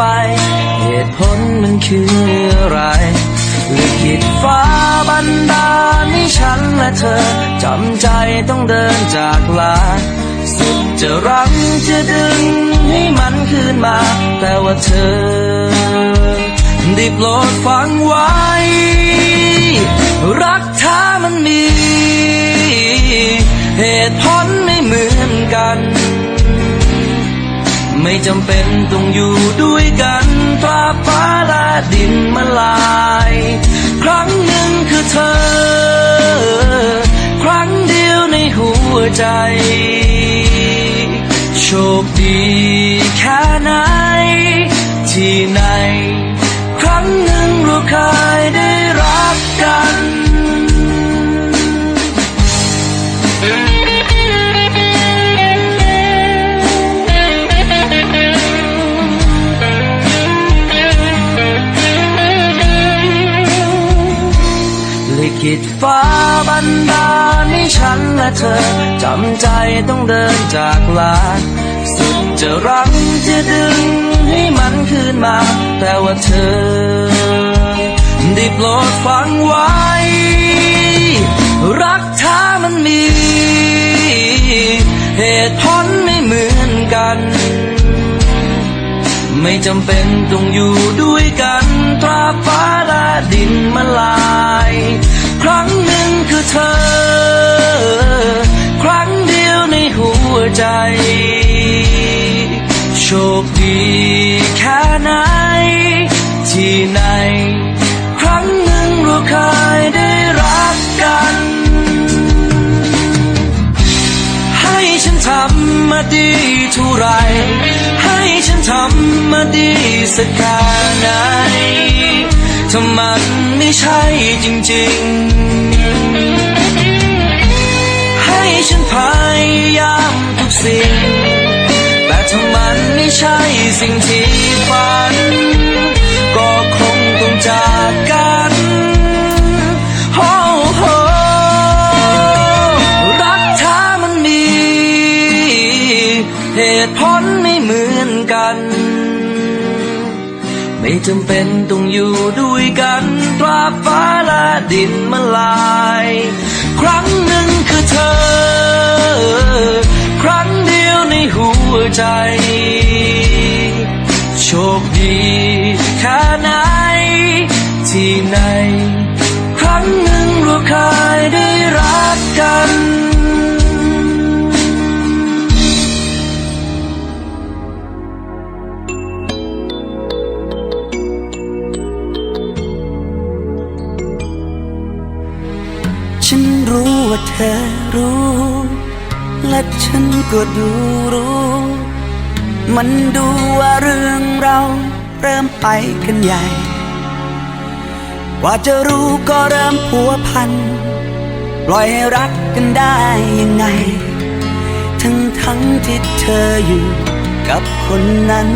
ไป เหตุผลมันคืออะไรลิขิตฟ้าบันดาลให้ฉันและเธอจำใจต้องเดินจากลา สุดจะรักจะดึงให้มันคืนมา แต่ว่าเธอได้โปรดฟังไว้ รักเธอมันมี เหตุผลไม่เหมือนกัน ไม่จำเป็นต้องอยู่ด้วยกันตราฟ้าและดินมาลาย ครั้งหนึ่งคือเธอ ครั้งเดียวในหัวใจ โชคดีแค่ไหน ที่ไหน ครั้งหนึ่งเราเคยได้ ฟ้าบันดาลให้ฉันและเธอจำใจต้องเดินจากลาสุดจะรักจะดึงให้มันคืนมา แต่ว่าเธอได้โปรดฟังไว้ รักเธอมันมี เหตุผลไม่เหมือนกัน ไม่จำเป็นต้องอยู่ด้วยกันตราฟ้าและดินมาลาย ครั้งหนึ่งคือเธอ ครั้งเดียวในหัวใจ โชคดีแค่ไหน ที่ไหน ครั้งหนึ่งเราเคยได้รักกัน ให้ฉันทำมาดีเท่าไร ให้ฉันทำมาดีสักแค่ไหน ถ้ามันไม่ใช่จริงๆ ให้ฉันพยายามทุกสิ่ง แต่ถ้ามันไม่ใช่สิ่งที่ฝัน ก็คงต้องจากกันโอ้โหรักเธอมันมี เหตุผลไม่เหมือนกัน ไม่จำเป็นต้องอยู่ด้วยกันตราฟ้าและดินมาลาย ครั้งหนึ่งคือเธอ ครั้งเดียวในหัวใจ โชคดีแค่ไหน ที่ไหน ครั้งหนึ่งเราเคยได้รักกัน ก็ดูรู้ มันดูว่าเรื่องเราเริ่มไปกันใหญ่ กว่าจะรู้ก็เริ่มพัวพัน ปล่อยให้รักกันได้ยังไง ทั้งทั้งที่เธออยู่กับคนนั้น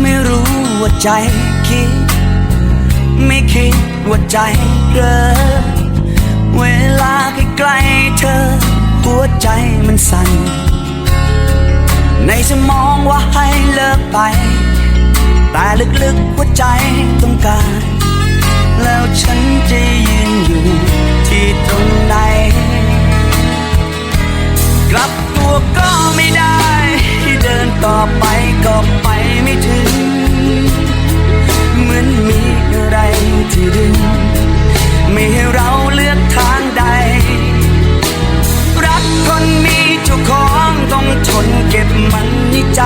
ไม่รู้ว่าใจคิด ไม่คิดว่าใจเรอ เวลาใกล้ๆเธอ หัวใจมันสั่น ในสมองว่าให้เลิกไป แต่ลึกๆหัวใจต้องการ แล้วฉันจะยืนอยู่ที่ตรงไหนกลับตัวก็ไม่ได้ เดินต่อไปก็ไปไม่ถึง เหมือนมีอะไรที่ดึง ไม่ให้เราเลือกทางใด รักคนมีเจ้าของต้องทนเก็บมันในใจ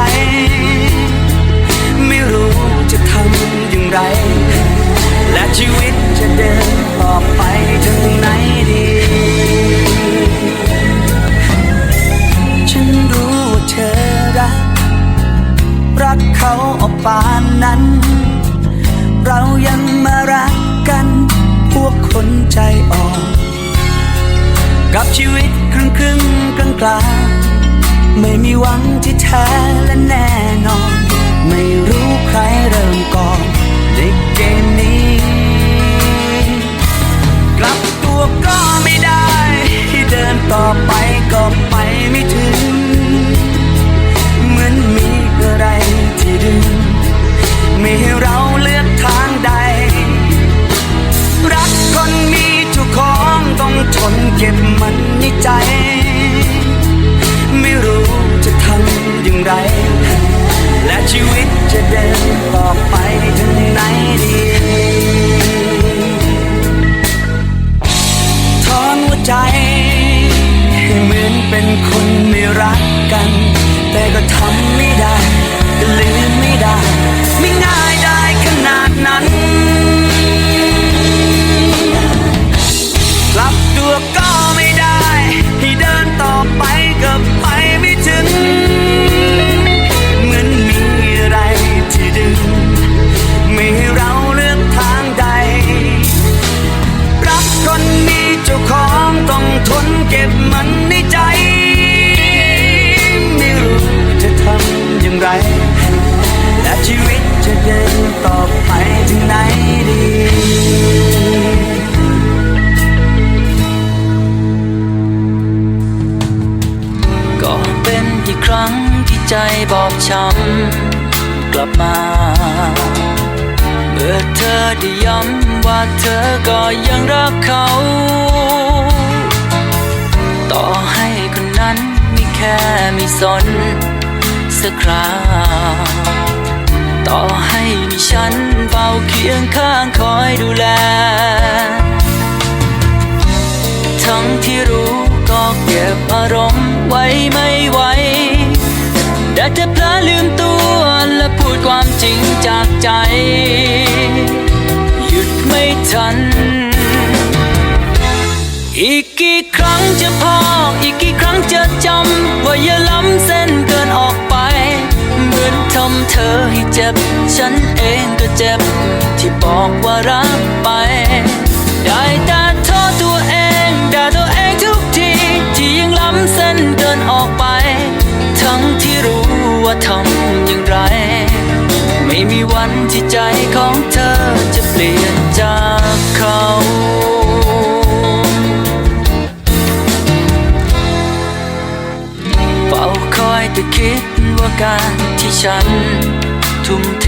ไม่รู้จะทำอย่างไร และชีวิตจะเดินต่อไปถึงไหนดี ฉันรู้ว่าเธอรัก รักเขาออกปานนั้น เรายังมารัก พวกคนใจอ่อน กับชีวิตครึ่งครึ่งกลางกลางไม่มีหวังที่แท้และแน่นอน ไม่รู้ใครเริ่มก่อนในเกมนี้ กลับตัวก็ไม่ได้ที่เดินต่อไปก็ไปไม่ถึง เหมือนมีอะไรที่ดึงไม่ให้เรา ทนเก็บมันในใจ ไม่รู้จะทำอย่างไร และชีวิตจะเดินต่อไปถึงไหนดีถอนหัวใจให้เหมือนเป็นคนไม่รักกัน แต่ก็ทำไม่ได้ลืมไม่ได้ ค่ไม่สนสักคราวต่อให้มีฉันเฝ้าเคียงข้างคอยดูแล ทั้งที่รู้ก็เก็บอารมณ์ไว้ไม่ไหวได้แต่เพลอลืมตัวและพูดความจริงจากใจ หยุดไม่ทัน อีกกี่ จะพออีกกี่ครั้งจะจำว่าอย่าล้ำเส้นเกินออกไป เหมือนทำเธอให้เจ็บ ฉันเองก็เจ็บ ที่บอกว่ารักไป ฉันทุ่มเท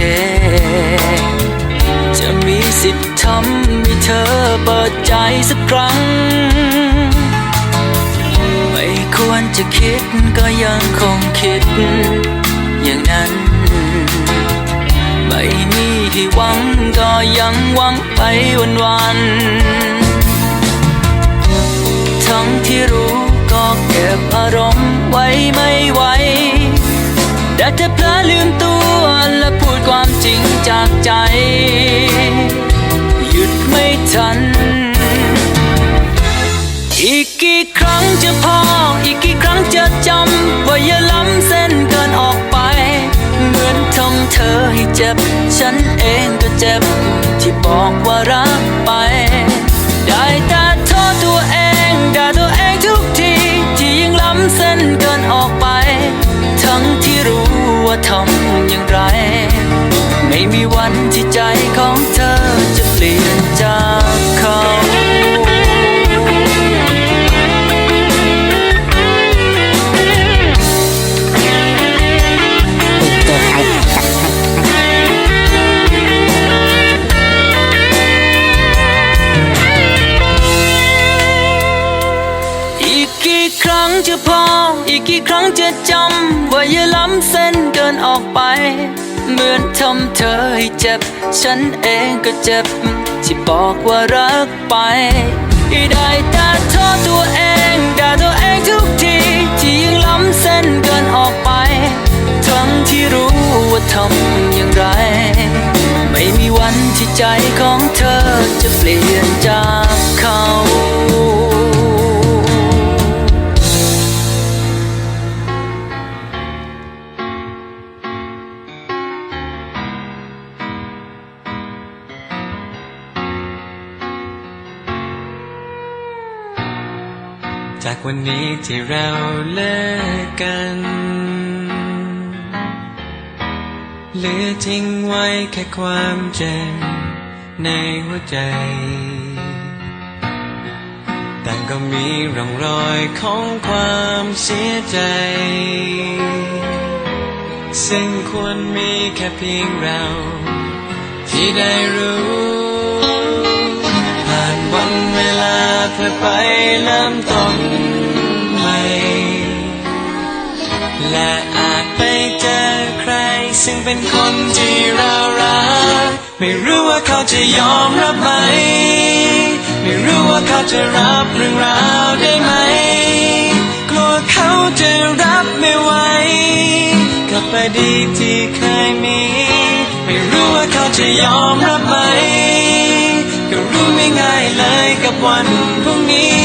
จะมีสิทธิ์ทำให้เธอเปิดใจสักครั้ง ไม่ควรจะคิดก็ยังคงคิด อย่างนั้น ไม่มีให้หวังก็ยังหวังไปวันวันทั้งที่รู้ก็เก็บอารมณ์ไว้ไม่ไหว ได้แต่เพลอลืมตัวและพูดความจริงจากใจ หยุดไม่ทัน อีกกี่ครั้งจะพอ อีกกี่ครั้งจะจำ ว่าอย่าล้ำเส้นเกินออกไป เหมือนทำเธอให้เจ็บ ฉันเองก็เจ็บ ที่บอกว่า กี่ครั้งจะจำ ว่าอย่าล้ำเส้นเกินออกไป เหมือนทำเธอให้เจ็บ ฉันเองก็เจ็บ ที่บอกว่ารักไปได้แต่โทษตัวเองด่าตัวเองทุกที ที่ยังล้ำเส้นเกินออกไป ทั้งที่รู้ว่าทำอย่างไร ไม่มีวันที่ใจของเธอจะเปลี่ยนจากเขา จากวันนี้ที่เราเลิกกัน เหลือทิ้งไว้แค่ความเจ็บในหัวใจ แต่ก็มีร่องรอยของความเสียใจ ซึ่งควรมีแค่เพียงเรา ที่ได้รู้ เพื่อไปเริ่มต้นใหม่ และอาจไปเจอใคร ซึ่งเป็นคนที่เรารัก ไม่รู้ว่าเขาจะยอมรับไหม ไม่รู้ว่าเขาจะรับเรื่องราวได้ไหม กลัวเขาจะรับไม่ไหว กับอดีตที่เคยมี ไม่รู้ว่าเขาจะยอมรับไหม ไม่ง่ายเลยกับวันพรุ่งนี้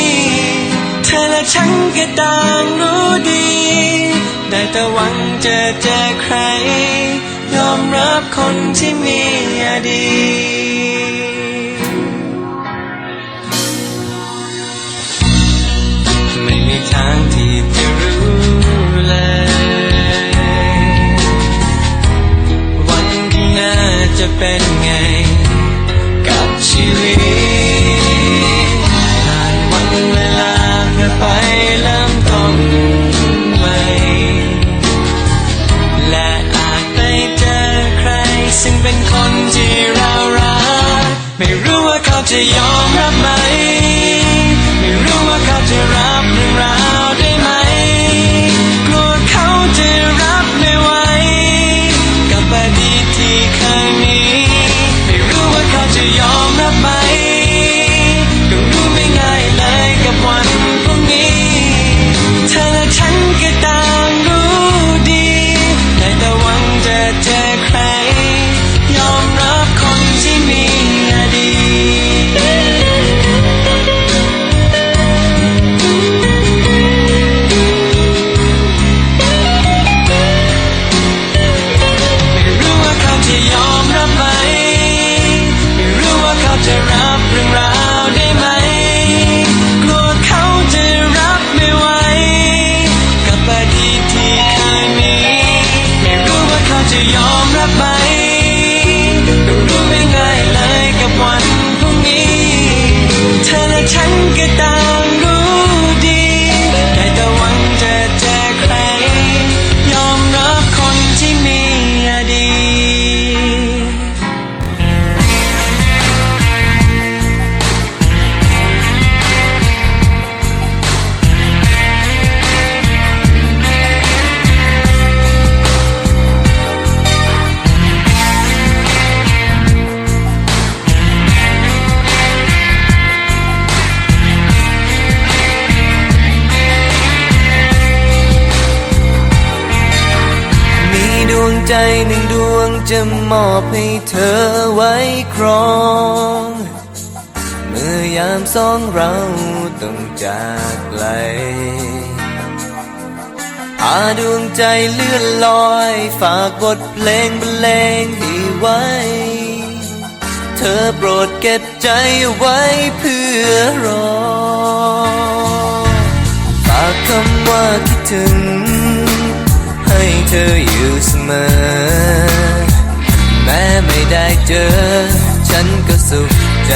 เธอและฉันก็ต่างรู้ดี ได้แต่หวังจะเจอใคร ยอมรับคนที่มีอดีตไม่มีทางที่จะรู้เลยวันข้างหน้าจะเป็น ว่ จะมอบให้เธอไว้ครอง เมื่อยามสองเราต้องจากไกลพาดวงใจเลื่อนลอย ฝากบทเพลงบรรเลงให้ไว้ เธอโปรดเก็บใจไว้เพื่อรอ ฝากคำว่าคิดถึง ให้เธออยู่เสมอ ได้เจอ ฉันก็สุขใจ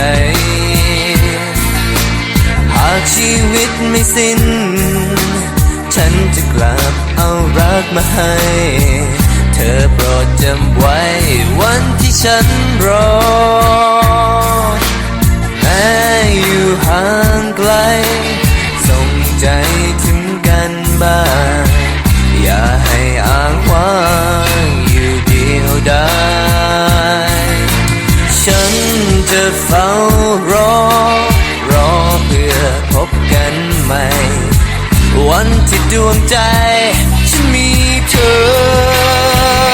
หากชีวิตไม่สิ้น ฉันจะกลับเอารักมาให้ เธอโปรดจำไว้วันที่ฉันรอแม้อยู่ห่างไกล ส่งใจถึงกันบ้างอย่าให้ จะเฝ้ารอ รอเพื่อพบกันใหม่ วันที่ดวงใจ ฉันมีเธอ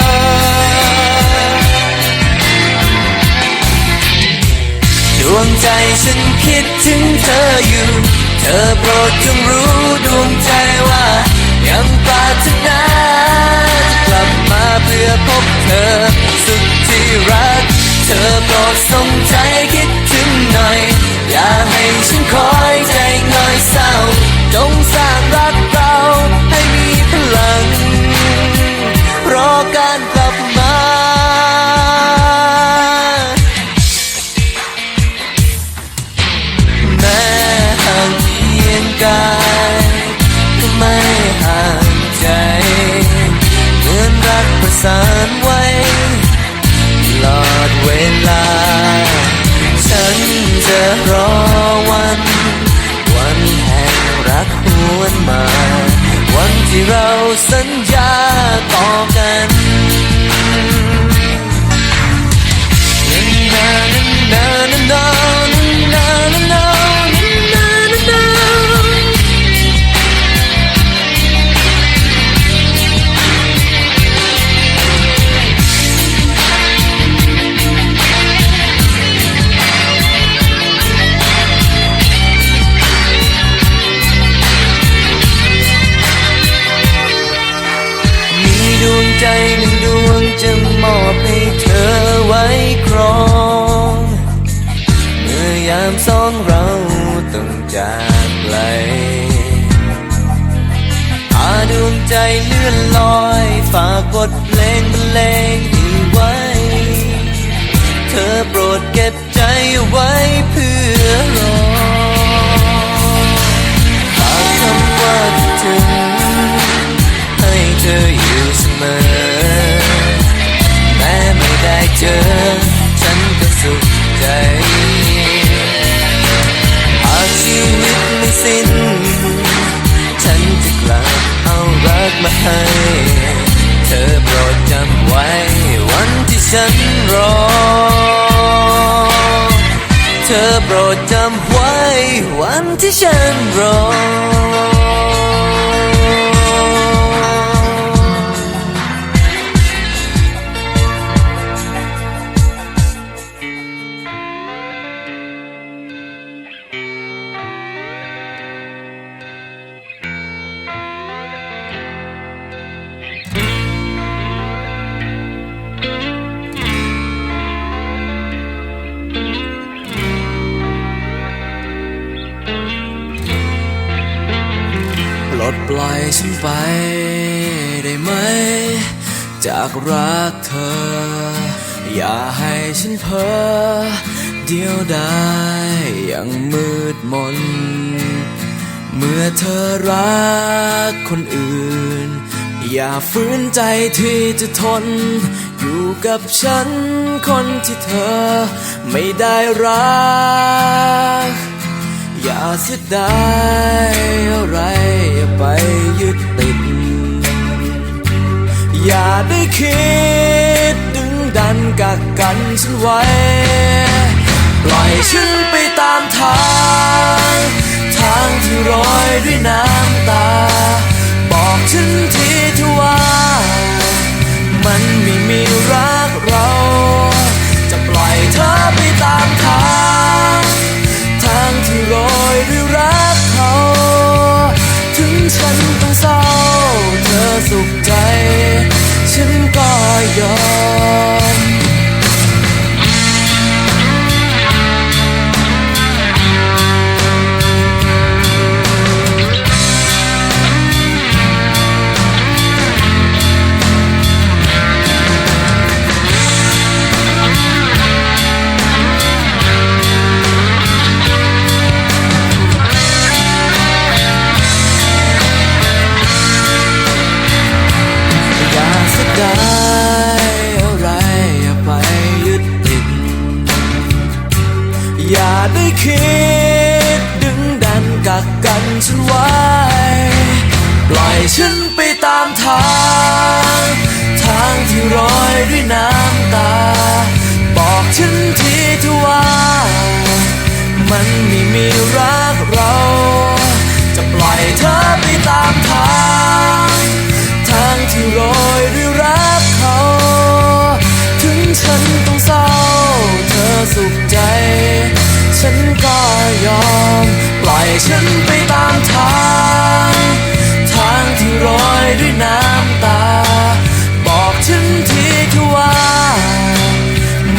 ดวงใจฉันคิดถึงเธออยู่ เธอโปรดจงรู้ดวงใจว่า ยังปรารถนาจะกลับมาเพื่อพบเธอ สุดที่รัก เธอโปรดส่งใจ กหวนมา วันที่เราสัญญาต่อกัน มาให้ เธอโปรดจำไว้ วันที่ฉันรอ เธอโปรดจำไว้ วันที่ฉันรอ ดปล่อยฉันไปได้ไหม จากรักเธอ อย่าให้ฉันเพ้อเดียวดายอย่างมืดมน เมื่อเธอรักคนอื่น อย่าฝืนใจที่จะทน อยู่กับฉันคนที่เธอไม่ได้รัก อย่าเสียดายอะไร ไปยึดติด อย่าได้คิดดึงดันกักกันฉันไว้ ปล่อยฉันไปตามทาง ทางที่ร้อยด้วยน้ำตา บอกฉันที ได้คิด ดึงดันกักกันฉันไว้ ปล่อยฉันไปตามทาง ทางที่โรอยด้วยน้ำตา บอกฉันทีเถอะว่า มันไม่มีรักเรา จะปล่อยเธอไปตามทาง ทางที่โรยด้วยรักเขา ถึงฉันต้องเศร้าเธอสุข ยอม ปล่อยฉันไปตามทาง ทางที่โรยด้วยน้ำตา บอกฉันทีเถอะว่า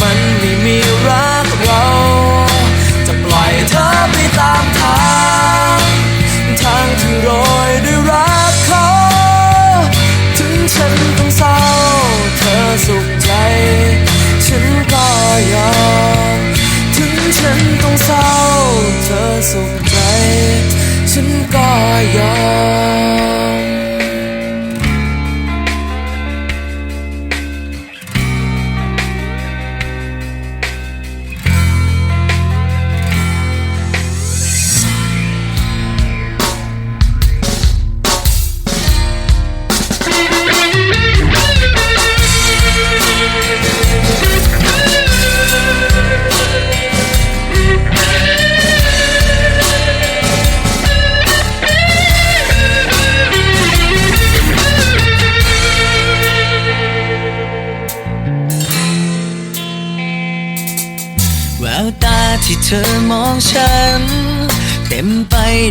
มันไม่มีรักเรา จะปล่อยเธอไปตามทาง ทางที่โรยด้วยรักเขา ถึงฉันต้องเศร้า เธอสุขใจ ฉันก็ยอมแว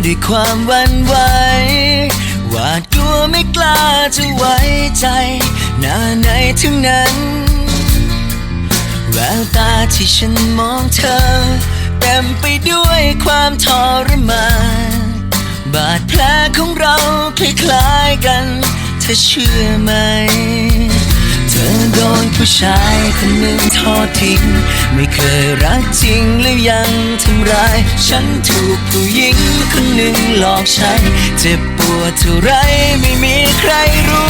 ด้วยความหวันไหวหวาดกลัวไม่กล้าจะไว้ใจหน้าไหนทั้งนั้นแววตาที่ฉันมองเธอ เต็มไปด้วยความทรมานบาดแผลของเราคล้ายๆกัน เธอเชื่อไหม ธอโดนผู้ชายคนหนึ่งทอดทิ้ง ไม่เคยรักจริงแล้วยังทำร้าย ฉันถูกผู้หญิงคนหนึ่งหลอกใช้ เจ็บปวดเท่าไรไม่มีใครรู้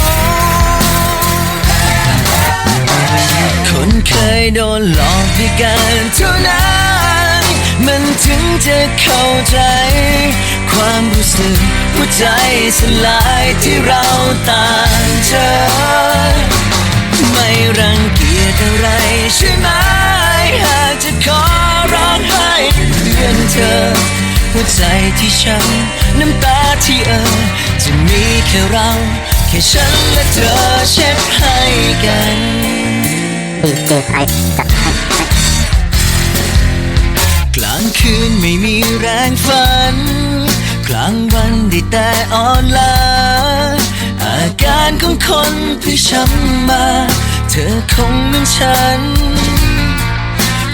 คนเคยโดนหลอกด้วยกันเท่านั้น มันถึงจะเข้าใจ ความรู้สึกหัวใจสลายที่เราต่างเจอ ไม่รังเกียจอะไรใช่ไหม หากจะขอร้องให้เพื่อนเธอ หัวใจที่ช้ำน้ำตาที่เออ จะมีแค่เรา แค่ฉันและเธอเช็ดให้กันดีเจไพรจัดให้กลางคืนไม่มีแรงฝัน กลางวันได้แต่อ่อนล้า อาการของคนที่ช้ำมา เธอคงเหมือนฉัน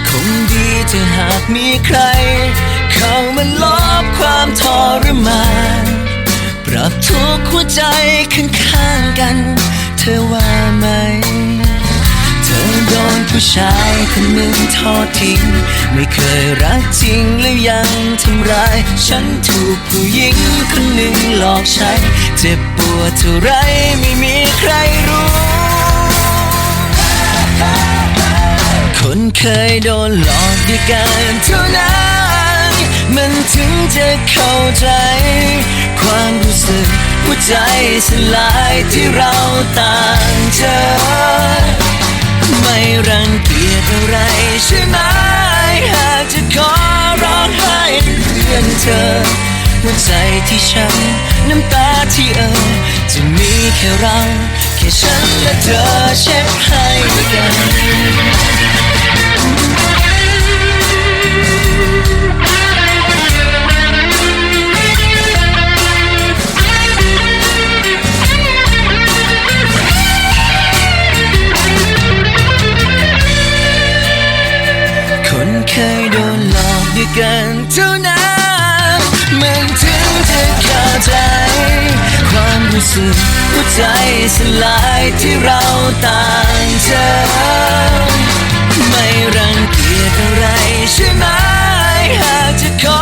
คงดีถ้าหากมีใคร เข้ามาลบความทรมาน ปรับทุกหัวใจข้างๆกัน เธอว่าไหม เธอโดนผู้ชายคนหนึ่งทอดทิ้ง ไม่เคยรักจริงแล้วยังทำร้าย ฉันถูกผู้หญิงคนหนึ่งหลอกใช้ เจ็บปวดเท่าไรไม่มีใครรู้ คนเคยโดนหลอกด้วยกันเท่านั้น มันถึงจะเข้าใจ ความรู้สึกหัวใจสลายที่เราต่างเจอ ไม่รังเกียจอะไรใช่ไหมหากจะขอร้องให้เพื่อนเธอหัวใจที่ช้ำน้ำตาที่เอ่อจะมีแค่เรา แค่ฉันและเธอเช็ดให้กัน เคยโดนหลอกด้วยกันเท่านั้นมันถึงจะเข้าใจ ความรู้สึกหัวใจสลายที่เราต่างเจอไม่รังเกียจอะไรใช่ไหม หากจะขอ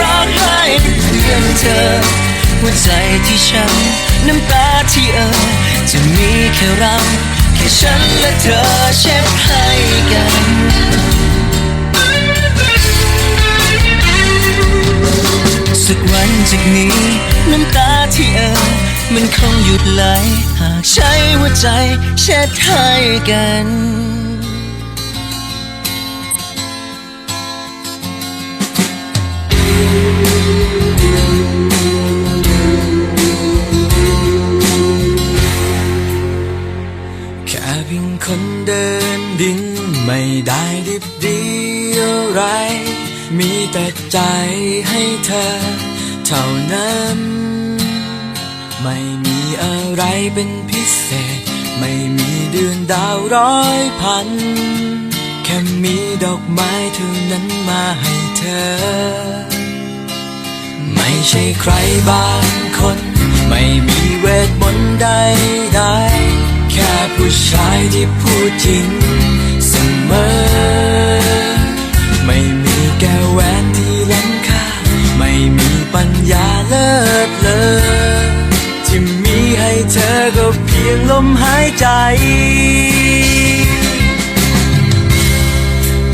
ร้องให้เพื่อนเธอ หัวใจที่ช้ำน้ำตาที่เอ่อจะมีแค่เรา แค่ฉันและเธอเช็ดให้กัน สักวันจากนี้ น้ำตาที่เอ่อมันคงหยุดไหล หากใช้หัวใจเช็ดให้กัน มีแต่ใจให้เธอ เท่านั้น ไม่มีอะไรเป็นพิเศษ ไม่มีเดือนดาวร้อยพัน แค่มีดอกไม้เท่านั้นมาให้เธอ ไม่ใช่ใครบางคน ไม่มีเวทมนต์ใดใดๆแค่ผู้ชายที่พูดจริงเสมอ ไม่ แก้วแหวนที่ล้ำค่า ไม่มีปัญญาเลิศเลอที่มีให้เธอก็เพียงลมหายใจ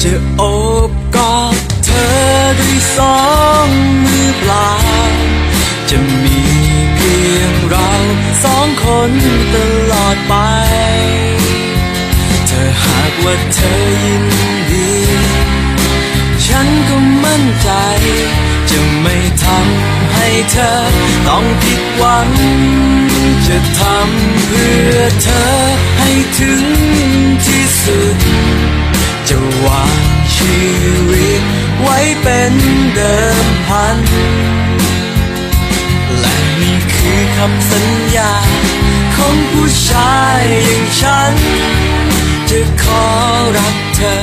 จะโอบกอดเธอด้วยสองมือเปล่า จะมีเพียงเราสองคนตลอดไป เธอหากว่าเธอยิน ใจ จะไม่ทำให้เธอ ต้องผิดหวัง จะทำเพื่อเธอให้ถึงที่สุด จะวางชีชีวิตไว้เป็นเดิมพัน และนี่คือคำสัญญา ของผู้ชายอย่างฉัน จะขอรักเธอ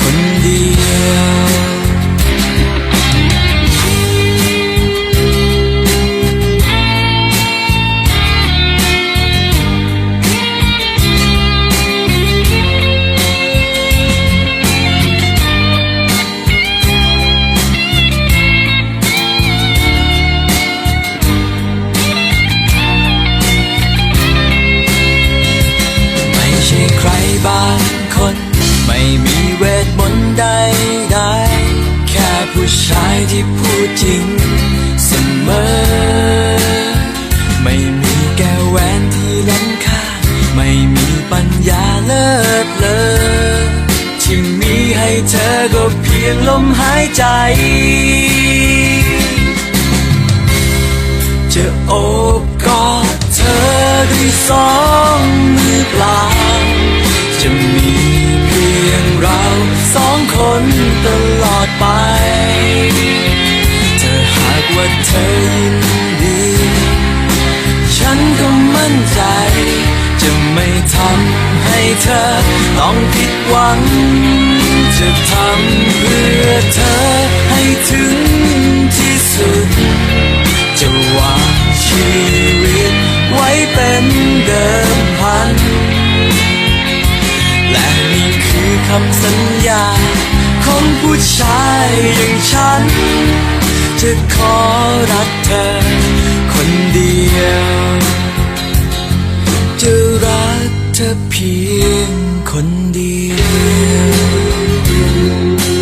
คนเดียว จะโอบกอดเธอด้วยสองมือเปล่า จะมีเพียงเราสองคนตลอดไป เธอหากว่าเธอยินดี ฉันก็มั่นใจ จะไม่ทำให้เธอต้องผิดหวัง จะทำเพื่อเธอให้ถึง ชีวิตไว้เป็นเดิมพัน และนี่คือคำสัญญา ของผู้ชายอย่างฉัน จะขอรักเธอคนเดียวจะรักเธอเพียงคนเดียว